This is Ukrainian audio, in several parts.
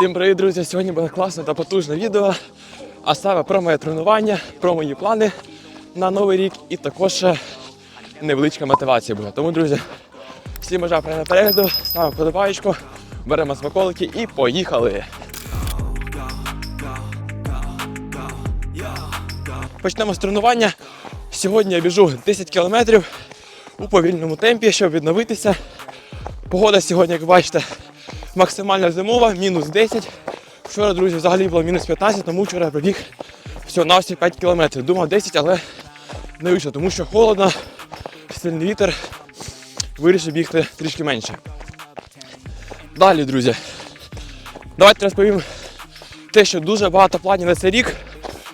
Всім привіт, друзі! Сьогодні буде класне та потужне відео. А саме про моє тренування, про мої плани на новий рік і також невеличка мотивація буде. Тому, друзі, всім бажаю приємного перегляду, ставимо подобаєчку, беремо смаколики і поїхали! Почнемо з тренування. Сьогодні я біжу 10 кілометрів у повільному темпі, щоб відновитися. Погода сьогодні, як бачите, максимально зимова, мінус 10. Вчора, друзі, взагалі було мінус 15, тому вчора я пробіг всього на 5 кілометрів. Думав 10, але не вийшло, тому що холодно, сильний вітер. Вирішив бігти трішки менше. Далі, друзі. Давайте розповім те, що дуже багато планів на цей рік.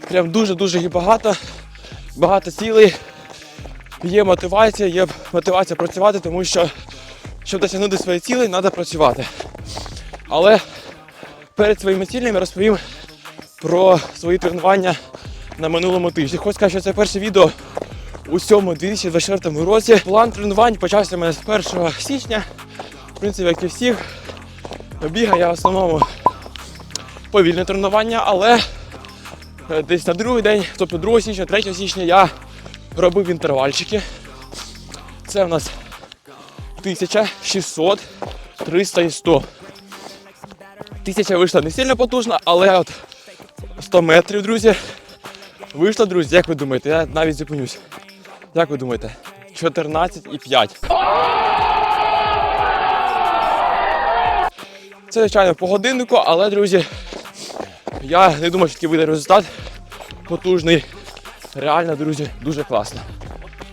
Прям дуже-дуже багато. Багато цілей. Є мотивація, є мотивація працювати, тому що щоб досягнути своєї цілі, треба працювати. Але перед своїми цілями розповім про свої тренування на минулому тижні. Хочу сказати, що це перше відео у цьому 2024 році. План тренувань почався у мене з 1 січня. В принципі, як і всіх, бігаю я в основному повільне тренування, але е, десь на другий день, тобто 2 січня, 3 січня я робив інтервальчики. Це в нас 1600, 300 і 100. Тисяча вийшла не сильно потужна, але от 100 метрів, друзі. Вийшло, друзі, як ви думаєте? Я навіть зупинюсь. Як ви думаєте? 14,5. Це, звичайно, по годиннику, але, друзі, я не думаю, що такий вийде результат потужний. Реально, друзі, дуже класно.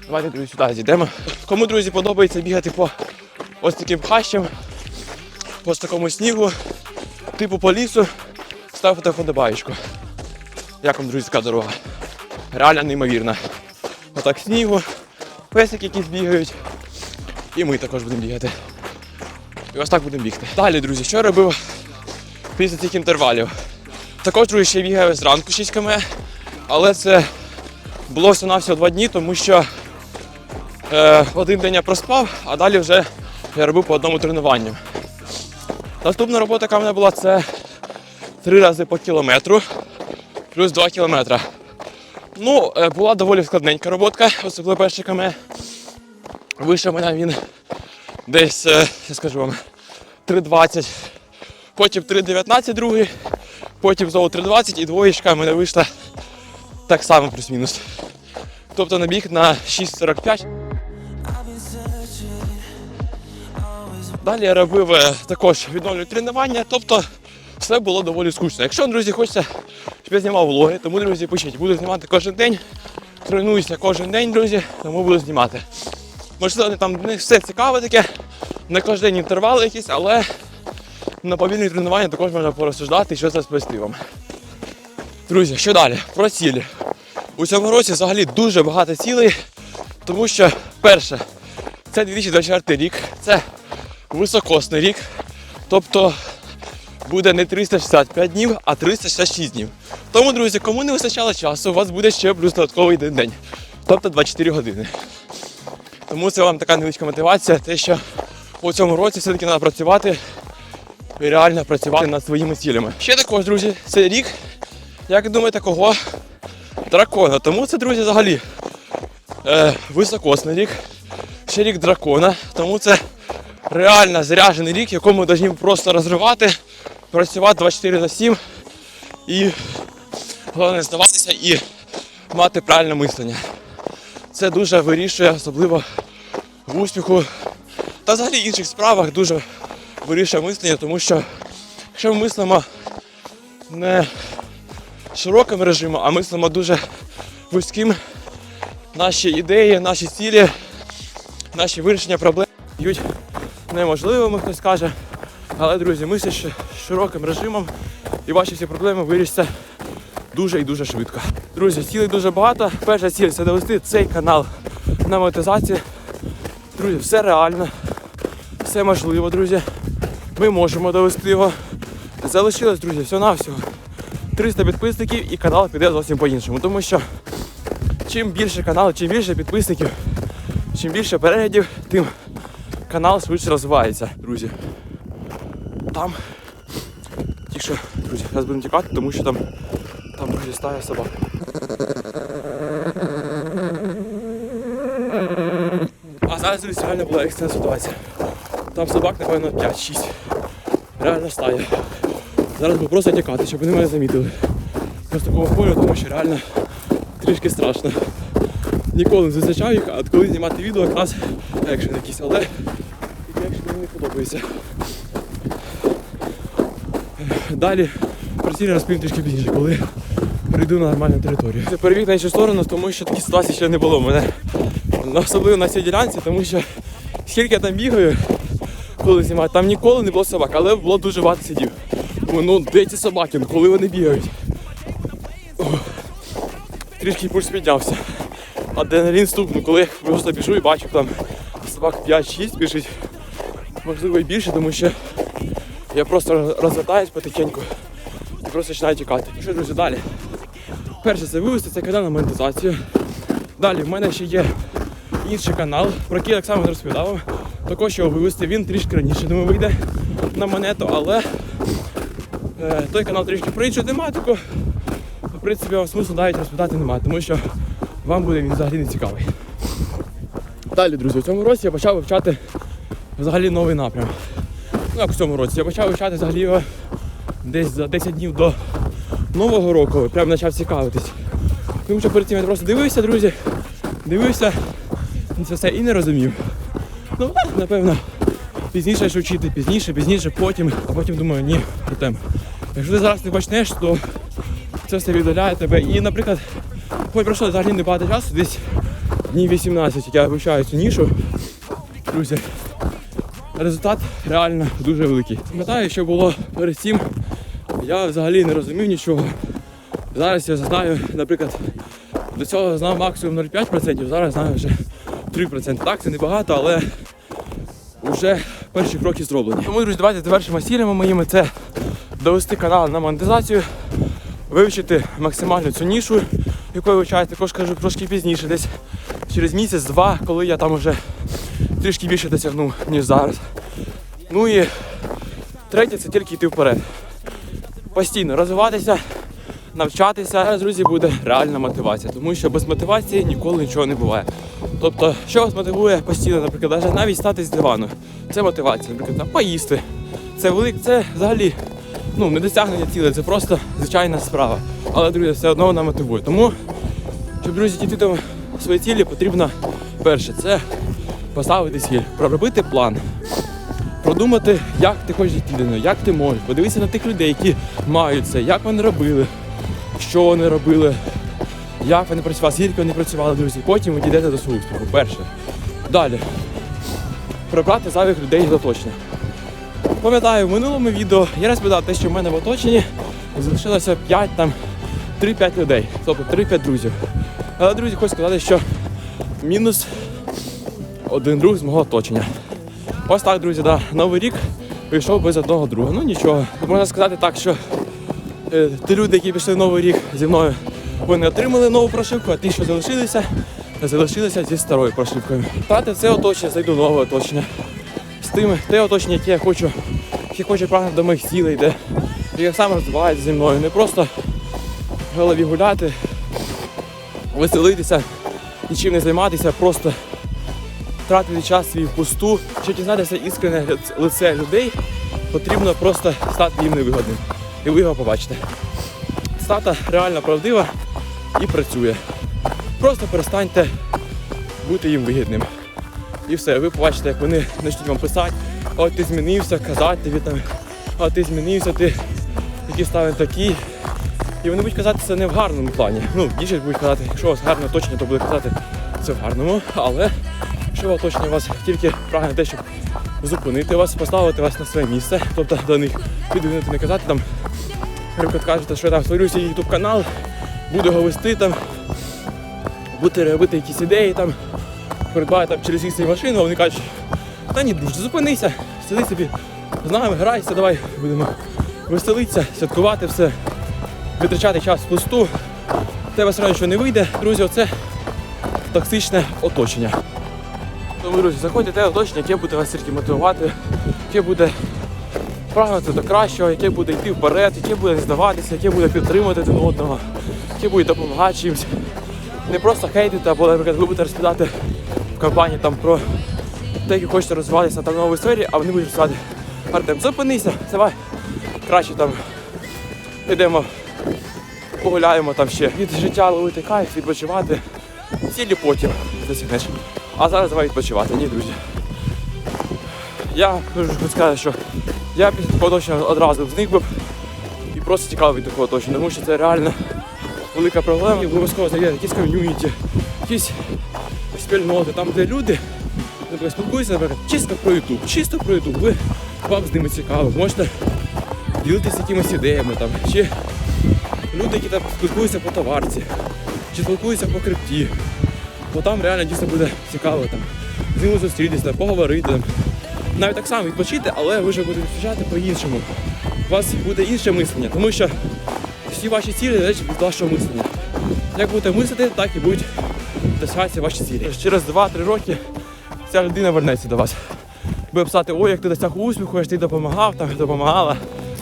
Давайте, друзі, сюди зійдемо. Кому, друзі, подобається бігати по ось таким хащам, по такому снігу, типу по лісу, ставте вподобаєчку. Як вам, друзі, така дорога? Реально неймовірна. Отак снігу, песики якісь бігають. І ми також будемо бігати. І ось так будемо бігти. Далі, друзі, що я робив після цих інтервалів? Також, друзі, ще бігаю зранку 6 км, але це було всього-навсього два дні, тому що е, один день я проспав, а далі вже я робив по одному тренуванню. Наступна робота, яка в мене була, це три рази по кілометру, плюс 2 кілометри. Ну, е, була доволі складненька роботка, особливо перший км. Вийшов мене він десь, е, я скажу вам, 3.20, потім 3.19 другий, потім знову 3.20 і двоєчка мене вийшла так само плюс-мінус. Тобто набіг на 6.45. Далі я робив також відновлювальне тренування, тобто все було доволі скучно. Якщо, друзі, хочеться, щоб я знімав влоги, тому, друзі, пишіть, буду знімати кожен день, тренуюся кожен день, друзі, тому буду знімати. Можливо, там не все цікаве таке, не кожен день інтервали якісь, але на повільні тренування також можна порозсуждати і щось розповісти вам. Друзі, що далі? Про цілі. У цьому році взагалі дуже багато цілей, тому що перше, це 2024 рік, це високосний рік. Тобто буде не 365 днів, а 366 днів. Тому, друзі, кому не вистачало часу, у вас буде ще плюс додатковий день. Тобто 24 години. Тому це вам така невеличка мотивація, те, що у цьому році все-таки треба працювати і реально працювати над своїми цілями. Ще також, друзі, це рік, як думаєте, кого? Дракона. Тому це, друзі, взагалі е, високосний рік. Ще рік дракона. Тому це реально заряджений рік, якому ми повинні просто розривати, працювати 24 на 7 і головне здаватися і мати правильне мислення. Це дуже вирішує, особливо в успіху та взагалі інших справах дуже вирішує мислення, тому що якщо ми мислимо не широким режимом, а мислимо дуже вузьким, наші ідеї, наші цілі, наші вирішення проблем б'ють неможливими, хтось каже. Але, друзі, мислиш широким режимом і ваші всі проблеми вирішаться дуже і дуже швидко. Друзі, цілей дуже багато. Перша ціль це довести цей канал на монетизацію. Друзі, все реально, все можливо, друзі. Ми можемо довести його. Залишилось, друзі, всього-навсього 300 підписників і канал піде зовсім по-іншому. Тому що чим більше канал, чим більше підписників, чим більше переглядів, тим канал швидше розвивається, друзі. Там тільки що, друзі, зараз будемо тікати, тому що там, там друзі, стає собак. А зараз, друзі, реально була екстрена ситуація. Там собак, напевно, 5-6. Реально стає. Зараз буду просто тікати, щоб вони мене замітили. Я з такого полю, тому що реально трішки страшно. Ніколи не зустрічав їх, а коли знімати відео, якраз екшен якийсь, але такий екшен мені не подобається. Далі цілі розповім трішки пізніше, коли прийду на нормальну територію. Це перевік на іншу сторону, тому що такі ситуації ще не було в мене. Особливо на цій ділянці, тому що скільки я там бігаю, коли знімаю, там ніколи не було собак, але було дуже багато сидів. Ну, де ці собаки, ну, коли вони бігають? Ох, Трішки пульс піднявся. Адреналін стукнув, коли я просто біжу і бачу там собак 5-6 біжить. Можливо і більше, тому що я просто розвертаюсь потихеньку і просто починаю тікати. Ну Що, друзі, далі? Перше, це вивести цей канал на монетизацію. Далі в мене ще є інший канал, про який я так само розповідав. Також його вивести, він трішки раніше думаю, вийде на монету, але е, той канал трішки про іншу тематику. В принципі, вам смислу навіть розповідати немає, тому що вам буде він взагалі не цікавий. Далі, друзі, в цьому році я почав вивчати взагалі новий напрям. Ну, як в цьому році. Я почав вивчати взагалі десь за 10 днів до Нового року, прям почав цікавитись. Тому що перед цим я просто дивився, друзі, дивився це все і не розумів. Ну, напевно, пізніше ж вчити, пізніше, пізніше, потім, а потім думаю, ні, Артем. Якщо ти зараз не почнеш, то це все віддаляє тебе. І, наприклад, хоч пройшло взагалі небагато часу, десь днів 18, як я вивчаю цю нішу. Друзі, результат реально дуже великий. Пам'ятаю, що було перед цим, я взагалі не розумів нічого. Зараз я знаю, наприклад, до цього знав максимум 0,5%, зараз знаю вже 3%. Так, це небагато, але вже перші кроки зроблені. Тому, друзі, давайте завершимо цілями моїми. Це довести канал на монетизацію, вивчити максимально цю нішу, яку я вивчаю, також кажу трошки пізніше, десь через місяць-два, коли я там вже трішки більше досягну, ніж зараз. Ну і третє це тільки йти вперед. Постійно розвиватися, навчатися. Зараз, друзі, буде реальна мотивація, тому що без мотивації ніколи нічого не буває. Тобто, що вас мотивує постійно, наприклад, навіть стати з дивану. Це мотивація, наприклад, там, поїсти. Це велик, це взагалі ну, не досягнення цілей, це просто звичайна справа. Але, друзі, все одно вона мотивує. Тому, щоб друзі дійти до своєї цілі, потрібно перше це поставити ціль, проробити план. Продумати, як ти хочеш нього, як ти можеш, подивитися на тих людей, які мають це, як вони робили, що вони робили, як вони працювали, скільки вони працювали, друзі. Потім ви дійдете до свого успіху. Перше. Далі. Прибрати зайвих людей з оточення. Пам'ятаю, в минулому відео я розповідав те, що в мене в оточенні залишилося 5 там 3-5 людей, тобто 3-5 друзів. Але, друзі, хочу сказати, що мінус один друг з мого оточення. Ось так, друзі, да. новий рік прийшов без одного друга. Ну нічого. Можна сказати так, що е, ті люди, які пішли в новий рік зі мною, вони отримали нову прошивку, а ті, що залишилися, залишилися зі старою прошивкою. Втратив це оточення, зайду нове оточення. З тим, те оточення, яке я хочу, яке хоче прагнути до моїх цілей, де яке саме розвивається зі мною. Не просто в голові гуляти, веселитися, нічим не займатися, просто тратити час свій впусту, щоб дізнатися іскрене лице- людей, потрібно просто стати їм невигодним. І ви його побачите. Стата реально правдива і працює. Просто перестаньте бути їм вигідним. І все, ви побачите, як вони почнуть вам писати, от ти змінився, казати тобі там, от ти змінився, ти став не такий. І вони будуть казати це не в гарному плані. Ну, більшість будуть казати, якщо у вас гарне оточення, то буде казати це в гарному, але якщо оточення вас тільки прагне те, щоб зупинити вас, поставити вас на своє місце, тобто до них підвинути, не казати там, наприклад, кажете, що я там створю свій YouTube канал, буду його вести там, будете робити якісь ідеї там, придбаю там через їх машину, вони кажуть, та ні, друже, зупинися, сиди собі з нами, грайся, давай будемо веселитися, святкувати все, витрачати час. В Тебе все одно нічого не вийде. Друзі, оце токсичне оточення. Тому, друзі, заходьте те оточення, яке буде вас тільки мотивувати, яке буде прагнути до кращого, яке буде йти вперед, яке буде здаватися, яке буде підтримувати один одного, яке буде допомагати чимось. Не просто хейтити, або, наприклад, ви будете розповідати в компанії там про те, як хочете розвиватися там в новій сфері, а вони будуть сказати, Артем, зупинися, давай краще там підемо погуляємо там ще. Від життя ловити кайф, відпочивати. Цілі потім досягнеш. А зараз давай відпочивати, ні, друзі. Я хочу сказати, що я після такого оточення одразу зник би і просто тікав від такого оточення, тому що це реально велика проблема. І обов'язково знайдете якісь ком'юніті, якісь спільноти, там, де люди спілкуються, наприклад, чисто про Ютуб, чисто про Ютуб. Ви вам з ними цікаво, можете ділитися якимись ідеями там, чи люди, які там спілкуються по товарці, чи спілкуються по крипті. Бо там реально дійсно буде цікаво там з ними зустрітися, поговорити. Там. Навіть так само відпочити, але ви вже будете відпочивати по-іншому. У вас буде інше мислення, тому що всі ваші цілі залежать від вашого мислення. Як будете мислити, так і будуть досягатися ваші цілі. Через 2-3 роки ця людина вернеться до вас. Буде писати, ой, як ти досяг успіху, як ти допомагав, там допомагала.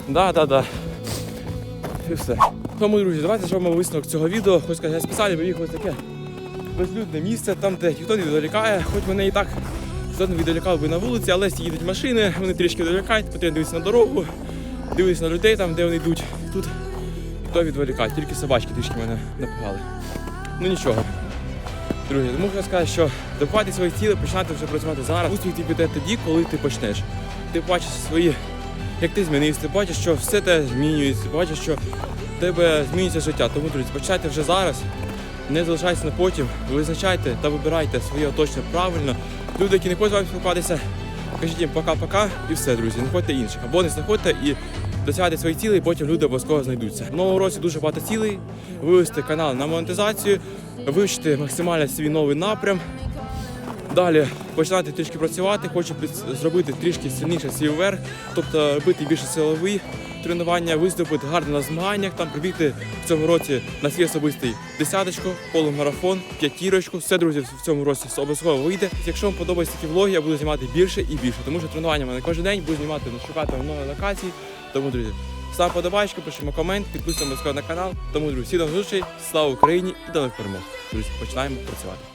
Да, да, да. І все. Тому, друзі, давайте зробимо висновок цього відео. Хочу сказати, я спеціально виїхав ось таке безлюдне місце, там, де ніхто не відволікає, хоч мене і так хто відволікав би на вулиці, але їдуть машини, вони трішки відволікають, потрібно дивитися на дорогу, дивитися на людей там, де вони йдуть. Тут хто відволікає, тільки собачки трішки мене напугали. Ну нічого. Друзі, тому хочу сказати, що добувати свої цілі, починати вже працювати зараз. Успіх ти піде тоді, коли ти почнеш. Ти бачиш свої, як ти змінився, ти бачиш, що все те змінюється, ти бачиш, що в тебе змінюється життя. Тому, друзі, починайте вже зараз. Не залишайтеся на потім, визначайте та вибирайте своє оточення правильно. Люди, які не хочуть з вами спілкуватися, кажіть їм пока-пока і все, друзі, знаходьте інших. Або не знаходьте і досягайте своїх цілей, потім люди обов'язково знайдуться. В новому році дуже багато цілей, вивести канал на монетизацію, вивчити максимально свій новий напрям. Далі починати трішки працювати, хочу зробити трішки сильніше свій верх, тобто робити більше силові тренування, виступити гарно на змаганнях, там прибігти в цьому році на свій особистий десяточку, полумарафон, п'ятірочку. Все, друзі, в цьому році обов'язково вийде. Якщо вам подобаються такі влоги, я буду знімати більше і більше, тому що тренування в мене кожен день буду знімати, шукати нові локації. Тому, друзі, став подобайку, пишемо комент, підписуємося на канал. Тому, друзі, всі до зустрічей, слава Україні і до нових перемог. Друзі, починаємо працювати.